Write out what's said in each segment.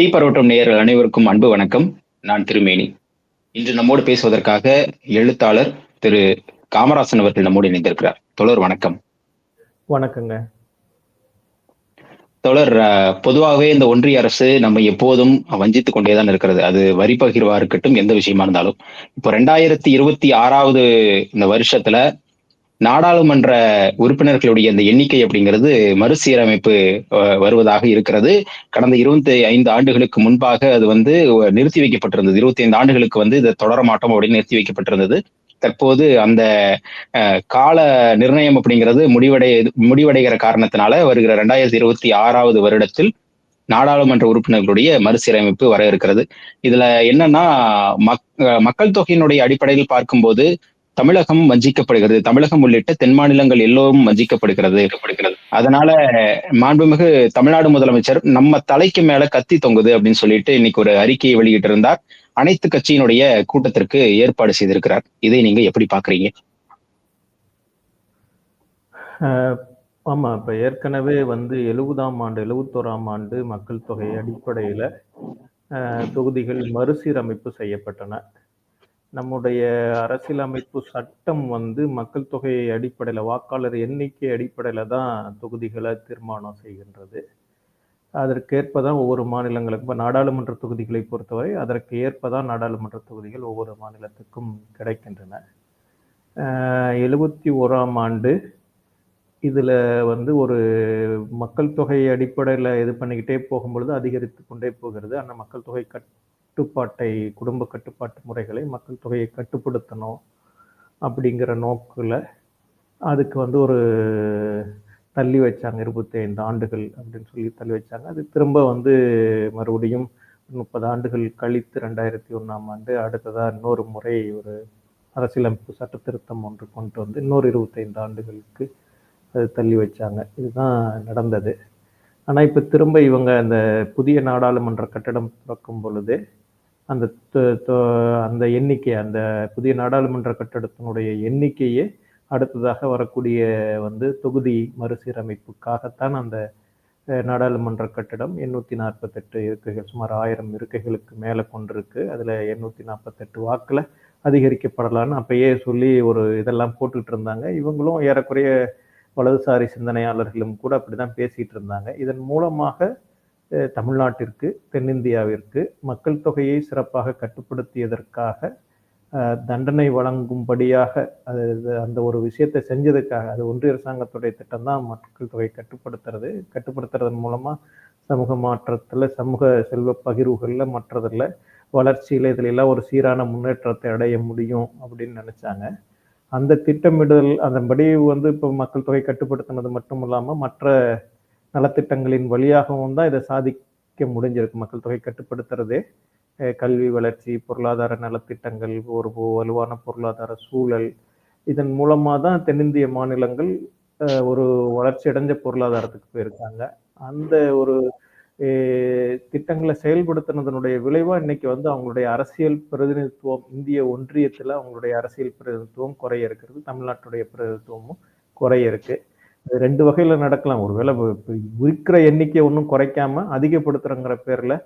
தீப்பரவட்டம் நேயர்கள் அனைவருக்கும் அன்பு வணக்கம். நான் திருமேனி. இன்று நம்மோடு பேசுவதற்காக எழுத்தாளர் திரு காமராசன் அவர்கள் நம்மோடு இணைந்திருக்கிறார். தொடர் வணக்கம். வணக்கங்க. தொடர் பொதுவாகவே இந்த ஒன்றிய அரசு நம்ம எப்போதும் வஞ்சித்துக் கொண்டேதான் இருக்கிறது. அது வரி பகிர்வா இருக்கட்டும் எந்த விஷயமா இருந்தாலும். இப்போ ரெண்டாயிரத்தி இருபத்தி ஆறாவது இந்த வருஷத்துல நாடாளுமன்ற உறுப்பினர்களுடைய இந்த எண்ணிக்கை அப்படிங்கிறது மறுசீரமைப்பு வருவதாக இருக்கிறது. கடந்த இருபத்தி ஐந்து ஆண்டுகளுக்கு முன்பாக அது வந்து நிறுத்தி வைக்கப்பட்டிருந்தது. இருபத்தி ஐந்து ஆண்டுகளுக்கு வந்து இதை தொடர மாட்டோம் அப்படின்னு நிறுத்தி வைக்கப்பட்டிருந்தது. தற்போது அந்த அஹ், கால நிர்ணயம் அப்படிங்கிறது முடிவடை முடிவடைகிற காரணத்தினால வருகிற ரெண்டாயிரத்தி இருபத்தி ஆறாவது வருடத்தில் நாடாளுமன்ற உறுப்பினர்களுடைய மறுசீரமைப்பு வர இருக்கிறது. இதுல என்னன்னா மக் மக்கள் தொகையினுடைய அடிப்படையில் பார்க்கும்போது தமிழகம் வஞ்சிக்கப்படுகிறது. தமிழகம் உள்ளிட்ட தென் மாநிலங்கள் எல்லோரும் வஞ்சிக்கப்படுகிறது. அதனால மாண்புமிகு தமிழ்நாடு முதலமைச்சர் நம்ம தலைக்கு மேல கத்தி தொங்குது அப்படின்னு சொல்லிட்டு இன்னைக்கு ஒரு அறிக்கையை வெளியிட்டு இருந்தார் அனைத்து கட்சியினுடைய கூட்டத்திற்கு ஏற்பாடு செய்திருக்கிறார். இதை நீங்க எப்படி பாக்குறீங்க அஹ், ஆமா இப்ப ஏற்கனவே வந்து எழுபதாம் ஆண்டு எழுபத்தோராம் ஆண்டு மக்கள் தொகை அடிப்படையில அஹ், தொகுதிகள் மறுசீரமைப்பு செய்யப்பட்டன. நம்முடைய அரசியலமைப்பு சட்டம் வந்து மக்கள் தொகை அடிப்படையில் வாக்காளர் எண்ணிக்கை அடிப்படையில் தான் தொகுதிகளை தீர்மானம் செய்கின்றது. அதற்கேற்ப தான் ஒவ்வொரு மாநிலங்களுக்கும் இப்போ நாடாளுமன்ற தொகுதிகளை பொறுத்தவரை அதற்கு ஏற்ப தான் நாடாளுமன்ற தொகுதிகள் ஒவ்வொரு மாநிலத்துக்கும் கிடைக்கின்றன. எழுபத்தி ஓராம் ஆண்டு இதில் வந்து ஒரு மக்கள் தொகை அடிப்படையில் இது பண்ணிக்கிட்டே போகும்பொழுது அதிகரித்து கொண்டே போகிறது. அந்த மக்கள் தொகை கட் கட்டுப்பாட்டை குடும்ப கட்டுப்பாட்டு முறைகளை மக்கள் தொகையை கட்டுப்படுத்தணும் அப்படிங்கிற நோக்கில் அதுக்கு வந்து ஒரு தள்ளி வச்சாங்க. இருபத்தி ஐந்து ஆண்டுகள் அப்படின்னு சொல்லி தள்ளி வச்சாங்க. அது திரும்ப வந்து மறுபடியும் முப்பது ஆண்டுகள் கழித்து ரெண்டாயிரத்தி ஒன்றாம் ஆண்டு அடுத்ததாக இன்னொரு முறை ஒரு அரசியலமைப்பு சட்ட திருத்தம் ஒன்று கொண்டு வந்து இன்னொரு இருபத்தைந்து ஆண்டுகளுக்கு அது தள்ளி வச்சாங்க. இதுதான் நடந்தது. ஆனால் இப்போ திரும்ப இவங்க அந்த புதிய நாடாளுமன்ற கட்டடம் திறக்கும் பொழுது அந்த தொ- தொ- அந்த எண்ணிக்கை அந்த புதிய நாடாளுமன்ற கட்டடத்தினுடைய எண்ணிக்கையே அடுத்ததாக வரக்கூடிய வந்து தொகுதி மறுசீரமைப்புக்காகத்தான் அந்த நாடாளுமன்ற கட்டடம் எண்ணூற்றி நாற்பத்தெட்டு இருக்கைகள் சுமார் ஆயிரம் இருக்கைகளுக்கு மேலே கொண்டிருக்கு. அதில் எண்ணூற்றி நாற்பத்தெட்டு வாக்கில் அதிகரிக்கப்படலான்னு அப்பயே சொல்லி ஒரு இதெல்லாம் போட்டுக்கிட்டு இருந்தாங்க. இவங்களும் ஏறக்குறைய வலதுசாரி சிந்தனையாளர்களும் கூட அப்படிதான் பேசிகிட்டு இருந்தாங்க. இதன் மூலமாக தமிழ்நாட்டிற்கு தென்னிந்தியாவிற்கு மக்கள் தொகையை சிறப்பாக கட்டுப்படுத்தியதற்காக தண்டனை வழங்கும்படியாக அது அந்த ஒரு விஷயத்தை செஞ்சதுக்காக அது ஒன்றிய அரசாங்கத்துடைய திட்டம் தான் மக்கள் தொகை கட்டுப்படுத்துறது. கட்டுப்படுத்துறதன் மூலமாக சமூக மாற்றத்தில் சமூக செல்வ பகிர்வுகளில் மற்றதில் வளர்ச்சியில் இதில் எல்லாம் ஒரு சீரான முன்னேற்றத்தை அடைய முடியும் அப்படின்னு நினச்சாங்க. அந்த திட்டமிடுதல் அதன்படி வந்து இப்போ மக்கள் தொகை கட்டுப்படுத்தினது மட்டும் இல்லாமல் மற்ற நலத்திட்டங்களின் வழியாகவும் தான் இதை சாதிக்க முடிஞ்சிருக்கு. மக்கள் தொகை கட்டுப்படுத்துறதே கல்வி வளர்ச்சி பொருளாதார நலத்திட்டங்கள் ஒரு வலுவான பொருளாதார சூழல் இதன் மூலமாக தான் தென்னிந்திய மாநிலங்கள் ஒரு வளர்ச்சி அடைஞ்ச பொருளாதாரத்துக்கு போயிருக்காங்க. அந்த ஒரு திட்டங்களை செயல்படுத்தினதனுடைய விளைவா இன்னைக்கு வந்து அவங்களுடைய அரசியல் பிரதிநிதித்துவம் இந்திய ஒன்றியத்துல அவங்களுடைய அரசியல் பிரதிநிதித்துவம் குறைய இருக்கிறது தமிழ்நாட்டுடைய பிரதிநிதித்துவமும் குறைய இருக்கு. ரெண்டு வகையில நடக்கலாம். ஒருவேளை இருக்கிற எண்ணிக்கையை ஒன்றும் குறைக்காம அதிகப்படுத்துறங்கிற பேர்ல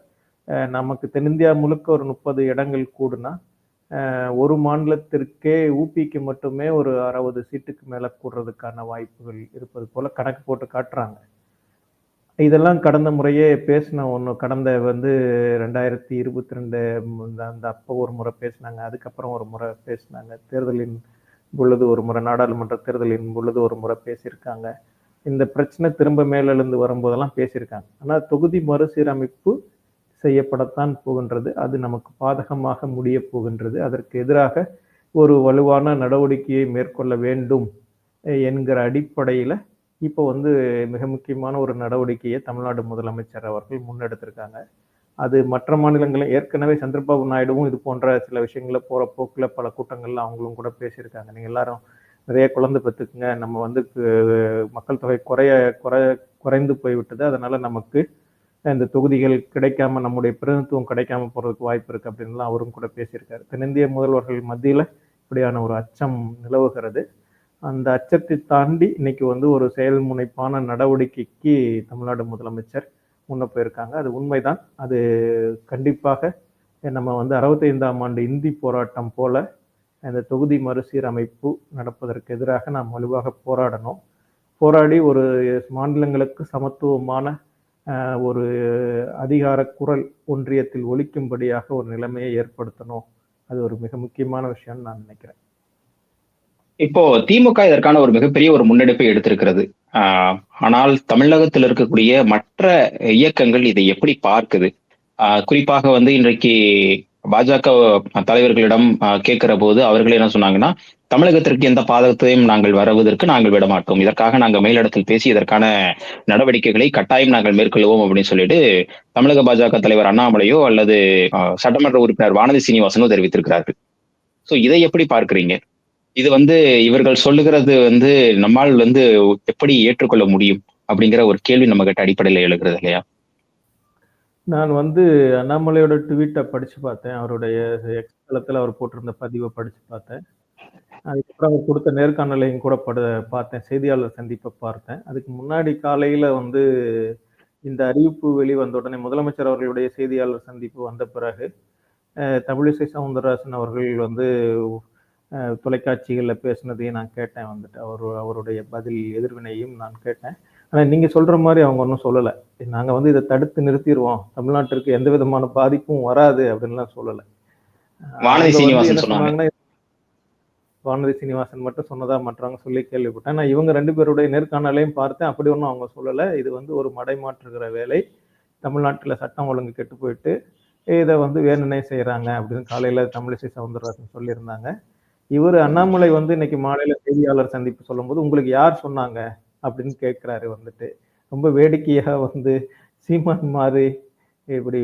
நமக்கு தென்னிந்தியா முழுக்க ஒரு முப்பது இடங்கள் கூடுனா ஒரு மாநிலத்திற்கே ஊபிக்கு மட்டுமே ஒரு அறுபது சீட்டுக்கு மேல கூடுறதுக்கான வாய்ப்புகள் இருப்பது போல கணக்கு போட்டு காட்டுறாங்க. இதெல்லாம் கடந்த முறையே பேசின ஒன்று கடந்த வந்து ரெண்டாயிரத்தி இருபத்தி ரெண்டு அந்த அப்போ ஒரு முறை பேசினாங்க அதுக்கப்புறம் ஒரு முறை பேசினாங்க. தேர்தலின் பொழுது ஒரு முறை நாடாளுமன்ற தேர்தலின் பொழுது ஒரு முறை பேசியிருக்காங்க. இந்த பிரச்சனை திரும்ப மேலெழுந்து வரும்போதெல்லாம் பேசியிருக்காங்க. ஆனால் தொகுதி மறுசீரமைப்பு செய்யப்படத்தான் போகின்றது. அது நமக்கு பாதகமாக முடிய போகின்றது. அதற்கு எதிராக ஒரு வலுவான நடவடிக்கையை மேற்கொள்ள வேண்டும் என்கிற அடிப்படையில் இப்போ வந்து மிக முக்கியமான ஒரு நடவடிக்கையை தமிழ்நாடு முதலமைச்சர் அவர்கள் முன்னெடுத்திருக்காங்க. அது மற்ற மாநிலங்களும் ஏற்கனவே சந்திரபாபு நாயுடுவும் இது போன்ற சில விஷயங்கள போகிற போக்கில் பல கூட்டங்களில் அவங்களும் கூட பேசியிருக்காங்க. நீங்கள் எல்லாரும் நிறைய குழந்தை பெற்றுக்குங்க. நம்ம வந்து மக்கள் தொகை குறைய குறை குறைந்து போய்விட்டது. அதனால் நமக்கு இந்த தொகுதிகள் கிடைக்காம நம்முடைய பிரதிநிதித்துவம் கிடைக்காம போகிறதுக்கு வாய்ப்பு இருக்குது அப்படின்லாம் அவரும் கூட பேசியிருக்காரு. தென்னிந்திய முதல்வர்கள் மத்தியில் இப்படியான ஒரு அச்சம் நிலவுகிறது. அந்த அச்சத்தை தாண்டி இன்னைக்கு வந்து ஒரு செயல்முனைப்பான நடவடிக்கைக்கு தமிழ்நாடு முதலமைச்சர் முன்ன போயிருக்காங்க. அது உண்மைதான். அது கண்டிப்பாக நம்ம வந்து அறுபத்தைந்தாம் ஆண்டு இந்தி போராட்டம் போல இந்த தொகுதி மறுசீரமைப்பு நடப்பதற்கு எதிராக நாம் வலுவாக போராடணும். போராடி ஒரு மாநிலங்களுக்கு சமத்துவமான ஒரு அதிகார குரல் ஒன்றியத்தில் ஒழிக்கும்படியாக ஒரு நிலைமையை ஏற்படுத்தணும். அது ஒரு மிக முக்கியமான விஷயம்னு நான் நினைக்கிறேன். இப்போ திமுக இதற்கான ஒரு மிகப்பெரிய ஒரு முன்னெடுப்பை எடுத்திருக்கிறது. ஆஹ் ஆனால் தமிழகத்தில் இருக்கக்கூடிய மற்ற இயக்கங்கள் இதை எப்படி பார்க்குது? ஆஹ் குறிப்பாக வந்து இன்றைக்கு பாஜக தலைவர்களிடம் கேட்கிற போது அவர்கள் என்ன சொன்னாங்கன்னா தமிழகத்திற்கு எந்த பாதகத்தையும் நாங்கள் வருவதற்கு நாங்கள் விட மாட்டோம் இதற்காக நாங்கள் மேலிடத்தில் பேசி இதற்கான நடவடிக்கைகளை கட்டாயம் நாங்கள் மேற்கொள்வோம் அப்படின்னு சொல்லிட்டு தமிழக பாஜக தலைவர் அண்ணாமலையோ அல்லது சட்டமன்ற உறுப்பினர் வானதி சீனிவாசனோ தெரிவித்திருக்கிறார்கள். சோ இதை எப்படி பார்க்கிறீங்க? இது வந்து இவர்கள் சொல்லுகிறது வந்து நம்மால் வந்து எப்படி ஏற்றுக்கொள்ள முடியும் அப்படிங்கிற ஒரு கேள்வி நம்ம கிட்ட அடிப்படையில் எழுகிறது இல்லையா? நான் வந்து அண்ணாமலையோட ட்வீட்டை படிச்சு பார்த்தேன். அவருடைய எக்ஸ்தளத்தில் அவர் போட்டிருந்த பதிவை படிச்சு பார்த்தேன். அதுக்கப்புறம் அவர் கொடுத்த நேர்காணலையும் கூட பட பார்த்தேன். செய்தியாளர் சந்திப்பை பார்த்தேன். அதுக்கு முன்னாடி காலையில் வந்து இந்த அறிவிப்பு வெளிவந்த உடனே முதலமைச்சர் அவர்களுடைய செய்தியாளர் சந்திப்பு வந்த பிறகு தமிழிசை சவுந்தரராஜன் அவர்கள் வந்து தொலைக்காட்சிகளில் பேசினதையும் நான் கேட்டேன் வந்துட்டு. அவர் அவருடைய பதில் எதிர்வினையும் நான் கேட்டேன். ஆனால் நீங்கள் சொல்கிற மாதிரி அவங்க ஒன்றும் சொல்லலை. நாங்கள் வந்து இதை தடுத்து நிறுத்திடுவோம் தமிழ்நாட்டிற்கு எந்த விதமான பாதிப்பும் வராது அப்படின்லாம் சொல்லலை. வானதி சீனிவாசன் மட்டும் சொன்னதா மற்றவங்க சொல்லி கேள்விப்பட்டேன். நான் இவங்க ரெண்டு பேருடைய நேர்காணலையும் பார்த்தேன். அப்படி ஒன்றும் அவங்க சொல்லலை. இது வந்து ஒரு மடைமாற்றுகிற வேலை. தமிழ்நாட்டில் சட்டம் ஒழுங்கு கெட்டு போயிட்டு இதை வந்து வேணுனே செய்கிறாங்க அப்படின்னு காலையில் தமிழிசை சவுந்தரராஜன் சொல்லியிருந்தாங்க. இவர் அண்ணாமலை வந்து இன்னைக்கு மாநில செய்தியாளர் சந்திப்பு சொல்லும்போது உங்களுக்கு யார் சொன்னாங்க? அப்படின்னு கேட்குறாரு வந்துட்டு. ரொம்ப வேடிக்கையாக வந்து சீமான் மாறி இப்படி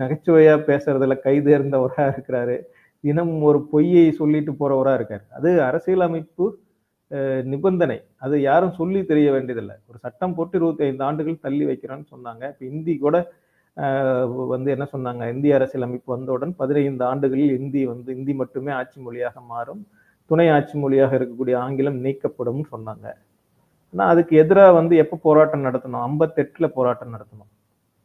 நகைச்சுவையா பேசுறதுல கைதேர்ந்தவரா இருக்கிறாரு. தினம் ஒரு பொய்யை சொல்லிட்டு போறவரா இருக்காரு. அது அரசியலமைப்பு நிபந்தனை. அது யாரும் சொல்லி தெரிய வேண்டியதில்லை. ஒரு சட்டம் போட்டு இருபத்தி ஐந்து ஆண்டுகள் தள்ளி வைக்கிறான்னு சொன்னாங்க. இப்போ இந்தி கூட வந்து என்ன சொன்னாங்க? இந்திய அரசியலமைப்பு வந்தவுடன் பதினைந்து ஆண்டுகளில் இந்தி வந்து இந்தி மட்டுமே ஆட்சி மொழியாக மாறும். துணை ஆட்சி மொழியாக இருக்கக்கூடிய ஆங்கிலம் நீக்கப்படும் சொன்னாங்க. ஆனால் அதுக்கு எதிராக வந்து எப்போ போராட்டம் நடத்தணும்? ஐம்பத்தெட்டில் போராட்டம் நடத்தணும்.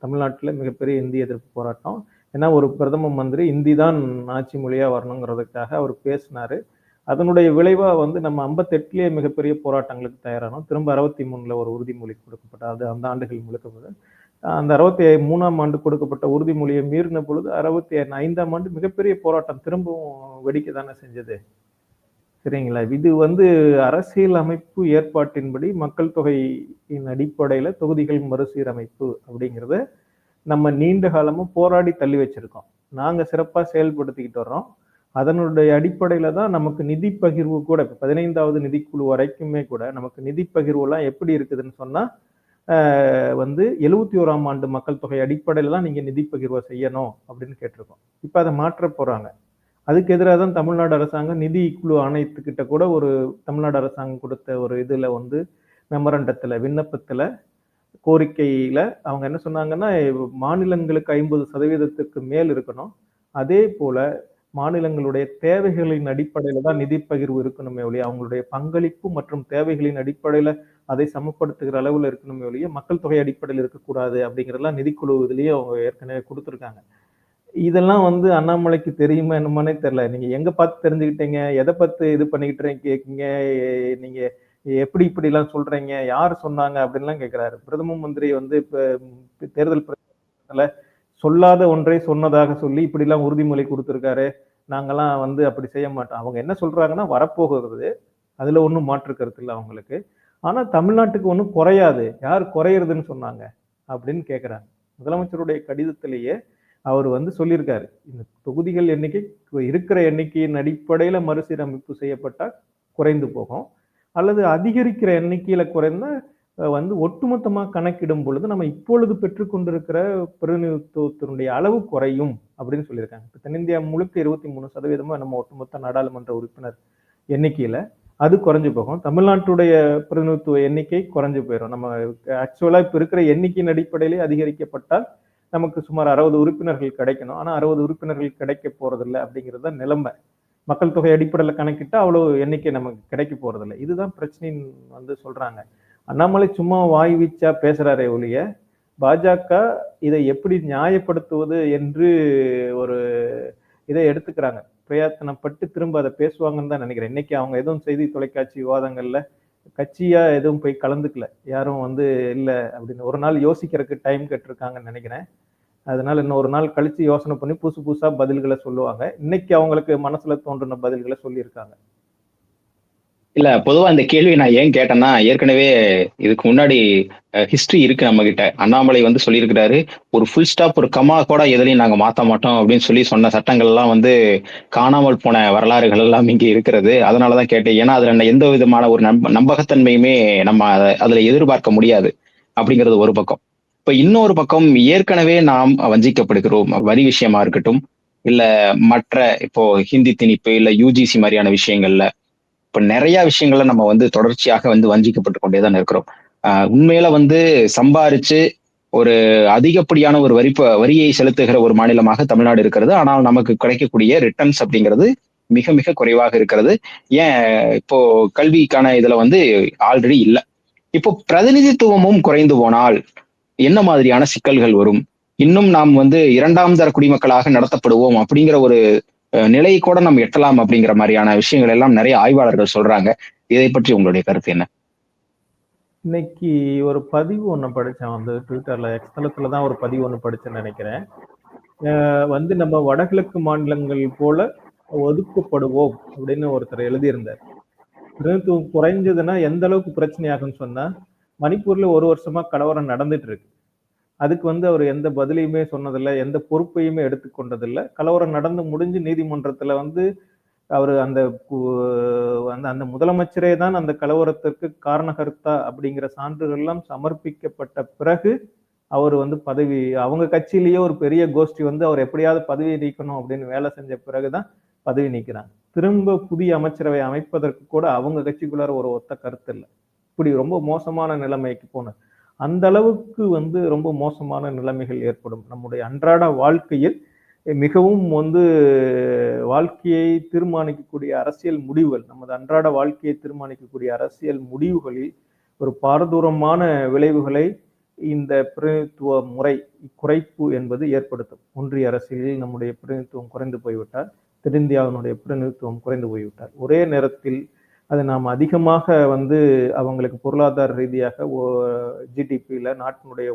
தமிழ்நாட்டில் மிகப்பெரிய இந்தி எதிர்ப்பு போராட்டம். ஏன்னா ஒரு பிரதம மந்திரி இந்தி தான் ஆட்சி மொழியாக வரணுங்கிறதுக்காக அவர் பேசினாரு. அதனுடைய விளைவாக வந்து நம்ம ஐம்பத்தெட்டுலேயே மிகப்பெரிய போராட்டங்களுக்கு தயாரானோம். திரும்ப அறுபத்தி மூணுல ஒரு உறுதிமொழி கொடுக்கப்பட்ட அது அந்த ஆண்டுகள் முழுக்க அந்த அறுபத்தி மூணாம் ஆண்டு கொடுக்கப்பட்ட உறுதிமொழியை மீறின பொழுது அறுபத்தி ஐந்தாம் ஆண்டு மிகப்பெரிய போராட்டம் திரும்பவும் வெடிக்க தானே செஞ்சது. சரிங்களா? இது வந்து அரசியல் அமைப்பு ஏற்பாட்டின்படி மக்கள் தொகையின் அடிப்படையில் தொகுதிகள் மறுசீரமைப்பு அப்படிங்கிறத நம்ம நீண்ட காலமும் போராடி தள்ளி வச்சிருக்கோம். நாங்க சிறப்பா செயல்படுத்திக்கிட்டு வர்றோம். அதனுடைய அடிப்படையில தான் நமக்கு நிதி பகிர்வு கூட இப்போ பதினைந்தாவது நிதிக்குழு வரைக்குமே கூட நமக்கு நிதி பகிர்வு எல்லாம் எப்படி இருக்குதுன்னு சொன்னால் வந்து எழுபத்தி ஓராம் ஆண்டு மக்கள் தொகை அடிப்படையில தான் நீங்க நிதி பகிர்வை செய்யணும் அப்படின்னு கேட்டிருக்கோம். இப்போ அதை மாற்ற போறாங்க. அதுக்கு எதிராக தான் தமிழ்நாடு அரசாங்கம் நிதி குழு ஆணையத்துக்கிட்ட கூட ஒரு தமிழ்நாடு அரசாங்கம் கொடுத்த ஒரு இதில் வந்து மெமரண்டத்தில் விண்ணப்பத்தில் கோரிக்கையில் அவங்க என்ன சொன்னாங்கன்னா மாநிலங்களுக்கு ஐம்பது சதவீதத்துக்கு மேல் இருக்கணும். அதே போல மாநிலங்களுடைய தேவைகளின் அடிப்படையில தான் நிதி பகிர்வு இருக்கணுமே ஒழிய அவங்களுடைய பங்களிப்பு மற்றும் தேவைகளின் அடிப்படையில் அதை சமப்படுத்துகிற அளவில் இருக்கணுமே ஒழிய மக்கள் தொகை அடிப்படையில் இருக்கக்கூடாது அப்படிங்கிறதெல்லாம் நிதிக்குழு இதுலேயே அவங்க ஏற்கனவே கொடுத்துருக்காங்க. இதெல்லாம் வந்து அண்ணாமலைக்கு தெரியுமா என்னமானே தெரில நீங்கள் எங்கே பார்த்து தெரிஞ்சுக்கிட்டீங்க? எதை பார்த்து இது பண்ணிக்கிட்டு கேட்குங்க நீங்கள் எப்படி இப்படிலாம் சொல்கிறீங்க யார் சொன்னாங்க? அப்படின்லாம் கேட்குறாரு பிரதம மந்திரி வந்து இப்போ தேர்தல் பிரச்சனை சொல்லாத ஒன்றை சொன்னதாக சொல்லி இப்படிலாம் உறுதிமொழி கொடுத்துருக்காரு. நாங்களாம் வந்து அப்படி செய்ய மாட்டோம். அவங்க என்ன சொல்கிறாங்கன்னா வரப்போகிறது. அதில் ஒன்றும் மாற்று கருத்து இல்லை அவங்களுக்கு. ஆனால் தமிழ்நாட்டுக்கு ஒன்றும் குறையாது. யார் குறையிறதுன்னு சொன்னாங்க அப்படின்னு கேட்குறாங்க முதலமைச்சருடைய கடிதத்திலேயே அவர் வந்து சொல்லியிருக்காரு. இந்த தொகுதிகள் எண்ணிக்கை இருக்கிற எண்ணிக்கையின் அடிப்படையில் மறுசீரமைப்பு செய்யப்பட்டால் குறைந்து போகும். அல்லது அதிகரிக்கிற எண்ணிக்கையில் குறைந்தால் வந்து ஒட்டுமொத்தமாக கணக்கிடும் பொழுது நம்ம இப்பொழுது பெற்றுக்கொண்டிருக்கிற பிரதிநிதித்துவத்தினுடைய அளவு குறையும் அப்படின்னு சொல்லியிருக்காங்க. இப்போ தென்னிந்தியா முழுக்க இருபத்தி மூணு சதவீதமாக நம்ம ஒட்டுமொத்த நாடாளுமன்ற உறுப்பினர் எண்ணிக்கையில் அது குறைஞ்சு போகும். தமிழ்நாட்டுடைய பிரதிநிதித்துவ எண்ணிக்கை குறைஞ்சு போயிடும் நம்ம ஆக்சுவலாக இப்போ இருக்கிற எண்ணிக்கையின் அடிப்படையிலே அதிகரிக்கப்பட்டால் நமக்கு சுமார் அறுபது உறுப்பினர்கள் கிடைக்கணும். ஆனால் அறுபது உறுப்பினர்கள் கிடைக்க போறதில்லை அப்படிங்கிறது தான் நிலைமை. மக்கள் தொகை அடிப்படையில் கணக்கிட்டால் அவ்வளோ எண்ணிக்கை நமக்கு கிடைக்க போறதில்ல. இதுதான் பிரச்சனைன்னு வந்து சொல்றாங்க. அண்ணாமலை சும்மா வாய் வீச்சா பேசுறாரே ஒழிய பாஜக இதை எப்படி நியாயப்படுத்துவது என்று ஒரு இதை எடுத்துக்கிறாங்க. பிரயத்தனப்பட்டு திரும்ப அதை பேசுவாங்கன்னு தான் நினைக்கிறேன். இன்னைக்கு அவங்க எதுவும் செய்தி தொலைக்காட்சி விவாதங்களில் கட்சியாக எதுவும் போய் கலந்துக்கல. யாரும் வந்து இல்லை அப்படின்னு ஒரு நாள் யோசிக்கிறதுக்கு டைம் கேட்டிருக்காங்கன்னு நினைக்கிறேன். அதனால இன்னும் ஒரு நாள் கழிச்சு யோசனை பண்ணி புதுசு புதுசாக பதில்களை சொல்லுவாங்க. இன்னைக்கு அவங்களுக்கு மனசில் தோன்றின பதில்களை சொல்லியிருக்காங்க. இல்ல பொதுவா இந்த கேள்வி நான் ஏன் கேட்டேன்னா ஏற்கனவே இதுக்கு முன்னாடி ஹிஸ்டரி இருக்கு நம்ம கிட்ட அண்ணாமலை வந்து சொல்லியிருக்கிறாரு ஒரு ஃபுல் ஸ்டாப் ஒரு கமா கூட எதுலையும் நாங்க மாத்த மாட்டோம் அப்படின்னு சொல்லி சொன்ன சட்டங்கள் எல்லாம் வந்து காணாமல் போன வரலாறுகள் எல்லாம் இங்க இருக்கிறது. அதனாலதான் கேட்டேன். ஏன்னா அதுல எந்த விதமான ஒரு நம்ப நம்பகத்தன்மையுமே நம்ம அதுல எதிர்பார்க்க முடியாது அப்படிங்கிறது ஒரு பக்கம். இப்ப இன்னொரு பக்கம் ஏற்கனவே நாம் வஞ்சிக்கப்படுகிறோம். வரி விஷயமா இருக்கட்டும் இல்ல மற்ற இப்போ ஹிந்தி திணிப்பு இல்ல யூஜிசி மாதிரியான விஷயங்கள்ல இப்ப நிறைய விஷயங்களை நம்ம வந்து தொடர்ச்சியாக வந்து வஞ்சிக்கப்பட்டு கொண்டேதான் இருக்கிறோம். ஆஹ் உண்மையில வந்து சம்பாரிச்சு ஒரு அதிகப்படியான ஒரு வரி வரியை செலுத்துகிற ஒரு மாநிலமாக தமிழ்நாடு இருக்கிறது. ஆனால் நமக்கு கிடைக்கக்கூடிய ரிட்டர்ன்ஸ் அப்படிங்கிறது மிக மிக குறைவாக இருக்கிறது. ஏன் இப்போ கல்விக்கான இதுல வந்து ஆல்ரெடி இல்லை. இப்போ பிரதிநிதித்துவமும் குறைந்து போனால் என்ன மாதிரியான சிக்கல்கள் வரும்? இன்னும் நாம் வந்து இரண்டாம் தர குடிமக்களாக நடத்தப்படுவோம் அப்படிங்கிற ஒரு நிலையை கூட நம்ம எட்டலாம் அப்படிங்கிற மாதிரியான விஷயங்கள் எல்லாம் நிறைய ஆய்வாளர்கள் சொல்றாங்க. இதை பற்றி உங்களுடைய கருத்து என்ன? இன்னைக்கு ஒரு பதிவு ஒன்று படித்தேன் வந்து ட்விட்டரில் எக்ஸ்தலத்தில் தான் ஒரு பதிவு ஒன்று படித்தேன்னு நினைக்கிறேன். வந்து நம்ம வடகிழக்கு மாநிலங்கள் போல ஒதுக்கப்படுவோம் அப்படின்னு ஒருத்தர் எழுதியிருந்தார். பிரதிநிதித்துவம் குறைஞ்சதுன்னா எந்த அளவுக்கு பிரச்சனையாகும்னு சொன்னா மணிப்பூர்ல ஒரு வருஷமா கலவரம் நடந்துட்டு இருக்கு. அதுக்கு வந்து அவர் எந்த பதிலையுமே சொன்னதில்லை எந்த பொறுப்பையுமே எடுத்துக்கொண்டதில்லை. கலவரம் நடந்து முடிஞ்சு நீதிமன்றத்தில் வந்து அவர் அந்த அந்த அந்த முதலமைச்சரே தான் அந்த கலவரத்திற்கு காரணகர்த்தா அப்படிங்கிற சான்றுகள் எல்லாம் சமர்ப்பிக்கப்பட்ட பிறகு அவர் வந்து பதவி அவங்க கட்சியிலேயே ஒரு பெரிய கோஷ்டி வந்து அவர் எப்படியாவது பதவி நீக்கணும் அப்படின்னு வேலை செஞ்ச பிறகுதான் பதவி நீக்கிறாங்க. திரும்ப புதிய அமைச்சரவை அமைப்பதற்கு கூட அவங்க கட்சிக்குள்ளார ஒரு ஒத்த கருத்து இல்லை. இப்படி ரொம்ப மோசமான நிலைமைக்கு போனது அந்த அளவுக்கு வந்து ரொம்ப மோசமான நிலைமைகள் ஏற்படும். நம்முடைய அன்றாட வாழ்க்கையில் மிகவும் வந்து வாழ்க்கையை தீர்மானிக்கக்கூடிய அரசியல் முடிவுகள் நமது அன்றாட வாழ்க்கையை தீர்மானிக்கக்கூடிய அரசியல் முடிவுகளில் ஒரு பாரதூரமான விளைவுகளை இந்த பிரதிநிதித்துவ முறை குறைப்பு என்பது ஏற்படுத்தும். ஒன்றிய அரசியலில் நம்முடைய பிரதிநிதித்துவம் குறைந்து போய்விட்டால் தென்னிந்தியாவினுடைய பிரதிநிதித்துவம் குறைந்து போய்விட்டால். ஒரே நேரத்தில் அது நாம் அதிகமாக வந்து அவங்களுக்கு பொருளாதார ரீதியாக ஜிடிபியில் நாட்டினுடைய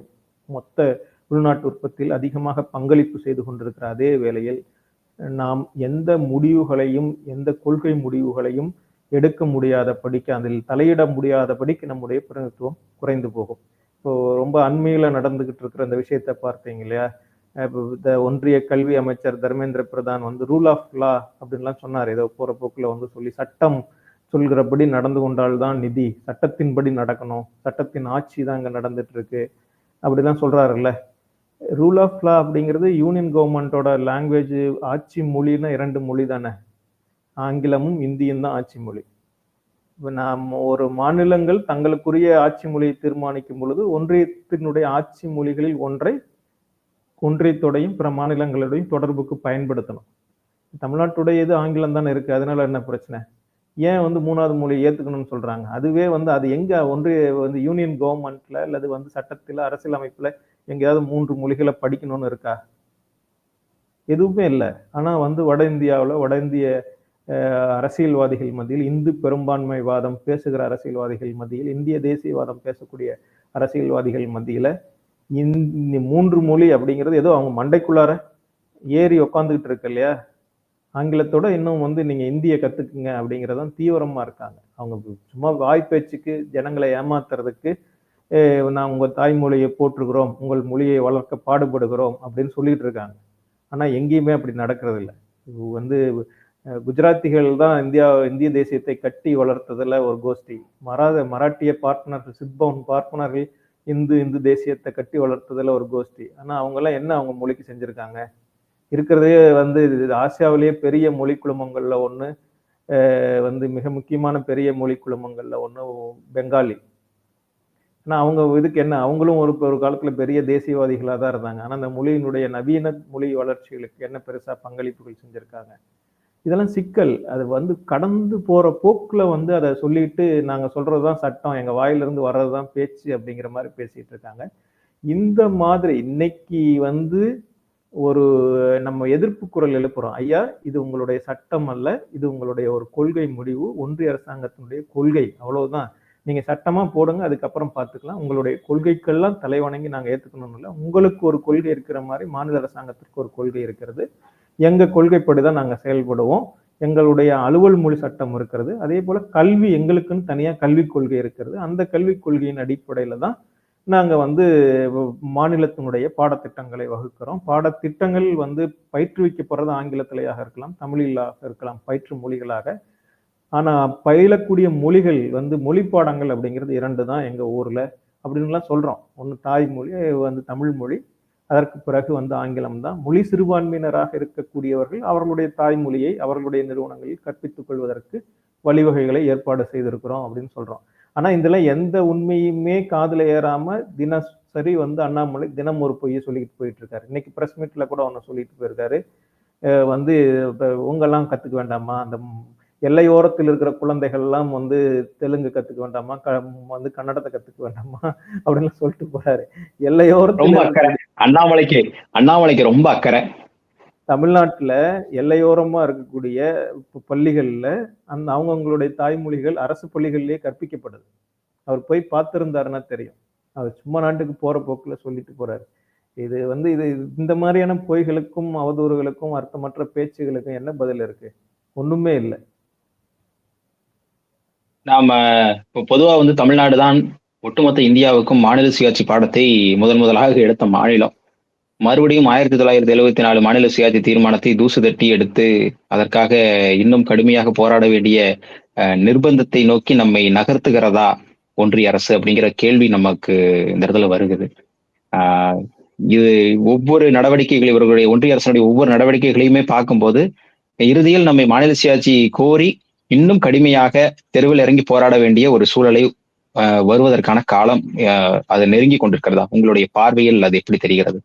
மொத்த உள்நாட்டு உற்பத்தியில் அதிகமாக பங்களிப்பு செய்து கொண்டிருக்கிற அதே வேளையில் நாம் எந்த முடிவுகளையும் எந்த கொள்கை முடிவுகளையும் எடுக்க முடியாத படிக்கு அதில் தலையிட முடியாத படிக்கு நம்முடைய பிரதிநிதித்துவம் குறைந்து போகும். இப்போ ரொம்ப அண்மையில் நடந்துகிட்டு இருக்கிற இந்த விஷயத்தை பார்த்தீங்க இல்லையா? இப்போ இந்த ஒன்றிய கல்வி அமைச்சர் தர்மேந்திர பிரதான் வந்து ரூல் ஆஃப் லா அப்படின்லாம் சொன்னார். ஏதோ போகிற போக்கில் வந்து சொல்லி சட்டம் சொல்கிறபடி நடந்து கொண்டால்தான் நிதி. சட்டத்தின்படி நடக்கணும். சட்டத்தின் ஆட்சி தான் இங்கே நடந்துட்டு இருக்கு அப்படிலாம் சொல்றாருல்ல. ரூல் ஆஃப் லா அப்படிங்கிறது யூனியன் கவர்மெண்ட்டோட லாங்குவேஜ் ஆட்சி மொழின்னா இரண்டு மொழி தானே. ஆங்கிலமும் இந்தியும் தான் ஆட்சி மொழி. இப்போ நாம் ஒரு மாநிலங்கள் தங்களுக்குரிய ஆட்சி மொழியை தீர்மானிக்கும் பொழுது ஒன்றியத்தினுடைய ஆட்சி மொழிகளில் ஒன்றை ஒன்றியத்தோடையும் பிற மாநிலங்களோடையும் தொடர்புக்கு பயன்படுத்தணும். தமிழ்நாட்டுடைய இது ஆங்கிலம் தானே இருக்குது அதனால என்ன பிரச்சனை? ஏன் வந்து மூணாவது மொழியை ஏற்றுக்கணும்னு சொல்கிறாங்க அதுவே வந்து அது எங்கே ஒன்றிய வந்து யூனியன் கவர்மெண்ட்ல அல்லது வந்து சட்டத்தில் அரசியல் அமைப்பில் எங்கேயாவது மூன்று மொழிகளை படிக்கணும்னு இருக்கா? எதுவுமே இல்லை. ஆனால் வந்து வட இந்தியாவில் வட இந்திய அரசியல்வாதிகள் மத்தியில் இந்து பெரும்பான்மைவாதம் பேசுகிற அரசியல்வாதிகள் மத்தியில் இந்திய தேசியவாதம் பேசக்கூடிய அரசியல்வாதிகள் மத்தியில் இந்த மூன்று மொழி அப்படிங்கிறது ஏதோ அவங்க மண்டைக்குள்ளார ஏறி உக்காந்துக்கிட்டு இருக்கு இல்லையா? ஆங்கிலத்தோட இன்னும் வந்து நீங்கள் இந்தியை கற்றுக்குங்க அப்படிங்கிறதான் தீவிரமாக இருக்காங்க. அவங்க சும்மா வாய் பேச்சுக்கு ஜனங்களை ஏமாத்துறதுக்கு நான் உங்கள் தாய்மொழியை போட்டிருக்கிறோம் உங்கள் மொழியை வளர்க்க பாடுபடுகிறோம் அப்படின்னு சொல்லிட்டு இருக்காங்க. ஆனால் எங்கேயுமே அப்படி நடக்கிறது இல்லை வந்து குஜராத்திகள் தான் இந்தியா இந்திய தேசியத்தை கட்டி வளர்த்ததில் ஒரு கோஷ்டி. மராத மராட்டிய பார்ப்பனர் சித்பவன் பார்ப்பனர்கள் இந்து இந்து தேசியத்தை கட்டி வளர்த்ததில் ஒரு கோஷ்டி. ஆனால் அவங்கெல்லாம் என்ன அவங்க மொழிக்கு செஞ்சுருக்காங்க? இருக்கிறதே வந்து ஆசியாவிலேயே பெரிய மொழி குழுமங்களில் ஒன்று வந்து மிக முக்கியமான பெரிய மொழி குழுமங்களில் ஒன்று பெங்காலி. ஆனால் அவங்க இதுக்கு என்ன அவங்களும் ஒரு ஒரு காலத்தில் பெரிய தேசியவாதிகளாக தான் இருந்தாங்க. ஆனால் அந்த மொழியினுடைய நவீன மொழி வளர்ச்சிகளுக்கு என்ன பெருசாக பங்களிப்புகள் செஞ்சுருக்காங்க? இதெல்லாம் சிக்கல். அது வந்து கடந்து போகிற போக்கில் வந்து அதை சொல்லிட்டு சொல்கிறது தான் சட்டம். எங்கள் வாயிலிருந்து வர்றது தான் பேச்சு அப்படிங்கிற மாதிரி பேசிகிட்டு இருக்காங்க. இந்த மாதிரி இன்னைக்கு வந்து ஒரு நம்ம எதிர்ப்பு குரல் எழுப்புறோம். ஐயா இது உங்களுடைய சட்டம் அல்ல. இது உங்களுடைய ஒரு கொள்கை முடிவு. ஒன்றிய அரசாங்கத்தினுடைய கொள்கை. அவ்வளவுதான். நீங்க சட்டமா போடுங்க அதுக்கப்புறம் பார்த்துக்கலாம் உங்களுடைய கொள்கைக்கெல்லாம் தலைவணங்கி நாங்க ஏத்துக்கணும் இல்லை. உங்களுக்கு ஒரு கொள்கை இருக்கிற மாதிரி மாநில அரசாங்கத்திற்கு ஒரு கொள்கை இருக்கிறது. எங்க கொள்கைப்படி தான் நாங்க செயல்படுவோம். எங்களுடைய அலுவல் மொழி சட்டம் இருக்கிறது. அதே போல கல்வி எங்களுக்குன்னு தனியா கல்விக் கொள்கை இருக்கிறது. அந்த கல்விக் கொள்கையின் அடிப்படையில தான் நாங்கள் வந்து மாநிலத்தினுடைய பாடத்திட்டங்களை வகுக்கிறோம். பாடத்திட்டங்கள் வந்து பயிற்றுவிக்கப்படுறது ஆங்கிலத்திலேயாக இருக்கலாம் தமிழிலாக இருக்கலாம் பயிற்று மொழிகளாக. ஆனால் பயிலக்கூடிய மொழிகள் வந்து மொழி பாடங்கள் அப்படிங்கிறது இரண்டு தான் எங்கள் ஊரில் அப்படின்லாம் சொல்கிறோம் ஒன்று தாய்மொழி வந்து தமிழ் மொழி. அதற்கு பிறகு வந்து ஆங்கிலம் தான். மொழி சிறுபான்மையினராக இருக்கக்கூடியவர்கள் அவர்களுடைய தாய்மொழியை அவர்களுடைய நிறுவனங்களில் கற்பித்துக் கொள்வதற்கு வழிவகைகளை ஏற்பாடு செய்திருக்கிறோம் அப்படின்னு சொல்கிறோம் ஆனா இதில் எந்த உண்மையுமே காதுல ஏறாம தினசரி வந்து அண்ணாமலை தினம் ஒரு பொய்யை சொல்லிட்டு போயிட்டு இருக்காரு. இன்னைக்கு பிரஸ் கூட ஒன்று சொல்லிட்டு போயிருக்காரு. வந்து உங்கெல்லாம் கத்துக்க வேண்டாமா? அந்த எல்லையோரத்தில் இருக்கிற குழந்தைகள் எல்லாம் வந்து தெலுங்கு கத்துக்க வேண்டாமா? க வந்து கன்னடத்தை கத்துக்க வேண்டாமா? அப்படின்னு சொல்லிட்டு போறாரு. எல்லையோரத்தில் அண்ணாமலைக்கு அண்ணாமலைக்கு ரொம்ப அக்கறை. தமிழ்நாட்டில் எல்லையோரமாக இருக்கக்கூடிய பள்ளிகளில் அந்த அவங்கவுங்களுடைய தாய்மொழிகள் அரசு பள்ளிகள்லேயே கற்பிக்கப்படுது அவர் போய் பார்த்துருந்தாருன்னா தெரியும். அவர் சும்மா நாட்டுக்கு போகிற போக்கில் சொல்லிட்டு போகிறாரு இது வந்து இது இந்த மாதிரியான பொய்களுக்கும் அவதூறுகளுக்கும் அர்த்தமற்ற பேச்சுகளுக்கும் என்ன பதில் இருக்கு? ஒன்றுமே இல்லை. நாம இப்போ பொதுவாக வந்து தமிழ்நாடு தான் ஒட்டுமொத்த இந்தியாவுக்கும் மாநில சுயாட்சி பாடத்தை முதன் முதலாக எடுத்த மாநிலம். மறுபடியும் ஆயிரத்தி தொள்ளாயிரத்தி எழுபத்தி நாலு மாநில சுயாட்சி தீர்மானத்தை தூசு தட்டி எடுத்து அதற்காக இன்னும் கடுமையாக போராட வேண்டிய நிர்பந்தத்தை நோக்கி நம்மை நகர்த்துகிறதா ஒன்றிய அரசு அப்படிங்கிற கேள்வி நமக்கு இந்த இடத்துல வருகிறது. ஆஹ் இது ஒவ்வொரு நடவடிக்கைகள் இவர்களுடைய ஒன்றிய அரசனுடைய ஒவ்வொரு நடவடிக்கைகளையுமே பார்க்கும்போது இறுதியில் நம்மை மாநில சுயாட்சி கோரி இன்னும் கடுமையாக தெருவில் இறங்கி போராட வேண்டிய ஒரு சூழலை வருவதற்கான காலம் அது நெருங்கி கொண்டிருக்கிறதா? உங்களுடைய பார்வையில் அது எப்படி தெரிகிறது?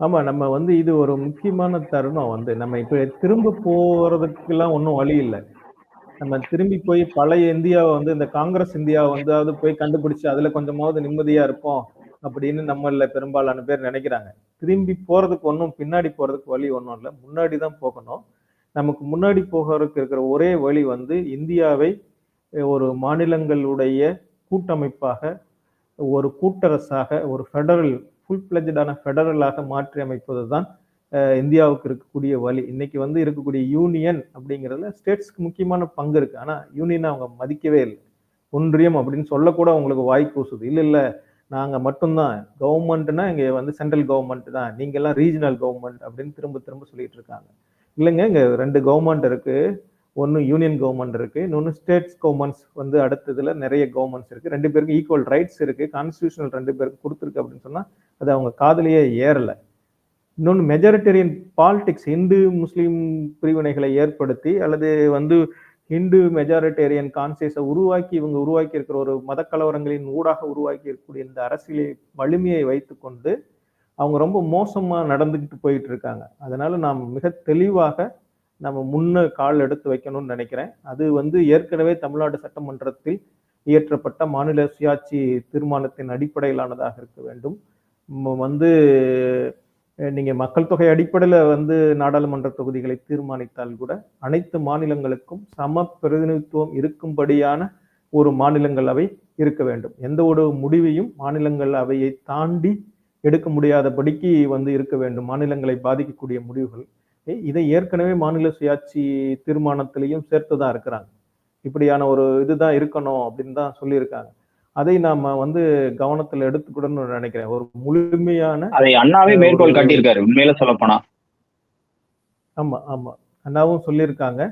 ஆமா நம்ம வந்து இது ஒரு முக்கியமான தருணம் வந்து நம்ம இப்ப திரும்ப போறதுக்கெல்லாம் ஒன்றும் வழி இல்லை. நம்ம திரும்பி போய் பழைய இந்தியாவை வந்து இந்த காங்கிரஸ் இந்தியாவை வந்து போய் கண்டுபிடிச்சு அதுல கொஞ்சமாவது நிம்மதியா இருப்போம் அப்படின்னு நம்மள பெரும்பாலான பேர் நினைக்கிறாங்க. திரும்பி போறதுக்கு ஒன்றும் பின்னாடி போறதுக்கு வழி ஒன்றும் இல்லை. முன்னாடி தான் போகணும். நமக்கு முன்னாடி போகிறதுக்கு இருக்கிற ஒரே வழி வந்து இந்தியாவை ஒரு மாநிலங்களுடைய கூட்டமைப்பாக ஒரு கூட்டரசாக ஒரு ஃபெடரல் ஃபுல் பிளஜடான ஃபெடரலாக மாற்றி அமைப்பது தான் இந்தியாவுக்கு இருக்கக்கூடிய வழி. இன்னைக்கு வந்து இருக்கக்கூடிய யூனியன் அப்படிங்கிறதுல ஸ்டேட்ஸ்க்கு முக்கியமான பங்கு இருக்கு. ஆனால் யூனியனை அவங்க மதிக்கவே இல்லை. ஒன்றியம் அப்படின்னு சொல்லக்கூட அவங்களுக்கு வாய் கூசுது இல்லை இல்லை நாங்கள் மட்டும்தான். கவர்மெண்ட்னா இங்கே வந்து சென்ட்ரல் கவர்மெண்ட் தான். நீங்கள்லாம் ரீஜினல் ரீஜனல் கவர்மெண்ட் அப்படின்னு திரும்ப திரும்ப சொல்லிட்டு இருக்காங்க. இல்லைங்க இங்கே ரெண்டு கவர்மெண்ட் இருக்குது ஒன்று யூனியன் கவர்மெண்ட் இருக்கு இன்னொன்று ஸ்டேட்ஸ் கவர்மெண்ட்ஸ் வந்து அடுத்ததுல நிறைய கவர்மெண்ட்ஸ் இருக்கு. ரெண்டு பேருக்கும் ஈக்குவல் ரைட்ஸ் இருக்கு. கான்ஸ்டியூஷனல் ரெண்டு பேருக்கு கொடுத்துருக்கு அப்படின்னு சொன்னா அது அவங்க காதலியே ஏறலை. இன்னொன்று மெஜாரிட்டேரியன் பாலிடிக்ஸ் இந்து முஸ்லீம் பிரிவினைகளை ஏற்படுத்தி அல்லது வந்து ஹிந்து மெஜாரிட்டேரியன் கான்சியஸை உருவாக்கி இவங்க உருவாக்கி இருக்கிற ஒரு மத கலவரங்களின் ஊடாக உருவாக்கி இருக்கக்கூடிய இந்த அரசியலை வலிமையை வைத்துக்கொண்டு அவங்க ரொம்ப மோசமாக நடந்துக்கிட்டு போயிட்டு இருக்காங்க. அதனால நாம் மிக தெளிவாக நம்ம முன்ன கால் எடுத்து வைக்கணும்னு நினைக்கிறேன். அது வந்து ஏற்கனவே தமிழ்நாடு சட்டமன்றத்தில் இயற்றப்பட்ட மாநில சுயாட்சி தீர்மானத்தின் அடிப்படையிலானதாக இருக்க வேண்டும். வந்து நீங்கள் மக்கள் தொகை அடிப்படையில் வந்து நாடாளுமன்ற தொகுதிகளை தீர்மானித்தால் கூட அனைத்து மாநிலங்களுக்கும் சம பிரதிநிதித்துவம் இருக்கும்படியான ஒரு மாநிலங்களவை இருக்க வேண்டும். எந்த ஒரு முடிவையும் மாநிலங்களவையை தாண்டி எடுக்க முடியாதபடிக்கு வந்து இருக்க வேண்டும். மாநிலங்களை பாதிக்கக்கூடிய முடிவுகள் இதை ஏற்கனவே மாநில சுயாட்சி தீர்மானத்திலையும் சேர்த்து தான் இருக்கிறாங்க. இப்படியான ஒரு இதுதான் இருக்கணும் அப்படின்னு தான் சொல்லியிருக்காங்க. அதை நாம வந்து கவனத்துல எடுத்துக்கிடணும்னு நினைக்கிறேன். ஒரு முழுமையான அதை அண்ணாவே மேற்கோள் காட்டியிருக்காரு. உண்மையில சொல்ல போனா ஆமா ஆமா. அண்ணாவும் சொல்லியிருக்காங்க.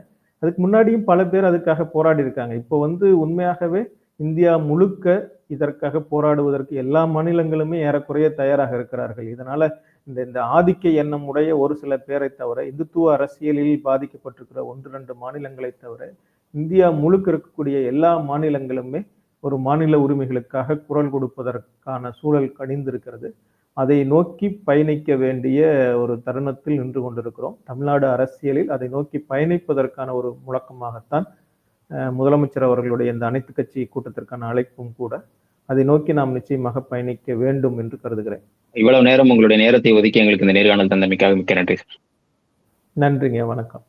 அதுக்கு முன்னாடியும் பல பேர் அதுக்காக போராடி இருக்காங்க இப்போ வந்து உண்மையாகவே இந்தியா முழுக்க இதற்காக போராடுவதற்கு எல்லா மாநிலங்களுமே ஏறக்குறைய தயாராக இருக்கிறார்கள். இதனால இந்த இந்த ஆதிக்க எண்ணம் உடைய ஒரு சில பேரை தவிர இந்துத்துவ அரசியலில் பாதிக்கப்பட்டிருக்கிற ஒன்று ரெண்டு மாநிலங்களை தவிர இந்தியா முழுக்க இருக்கக்கூடிய எல்லா மாநிலங்களுமே ஒரு மாநில உரிமைகளுக்காக குரல் கொடுப்பதற்கான சூழல் கணிந்திருக்கிறது அதை நோக்கி பயணிக்க வேண்டிய ஒரு தருணத்தில் நின்று கொண்டிருக்கிறோம். தமிழ்நாடு அரசியலில் அதை நோக்கி பயணிப்பதற்கான ஒரு முழக்கமாகத்தான் முதலமைச்சர் அவர்களுடைய இந்த அனைத்து கட்சி கூட்டத்திற்கான அழைப்பும் கூட அதை நோக்கி நாம் நிச்சயமாக பயணிக்க வேண்டும் என்று கருதுகிறேன். இவ்வளவு நேரம் உங்களுடைய நேரத்தை ஒதுக்கி எங்களுக்கு இந்த நேர்காணல் தந்தமைக்காக மிக்க நன்றி நன்றிங்க வணக்கம்.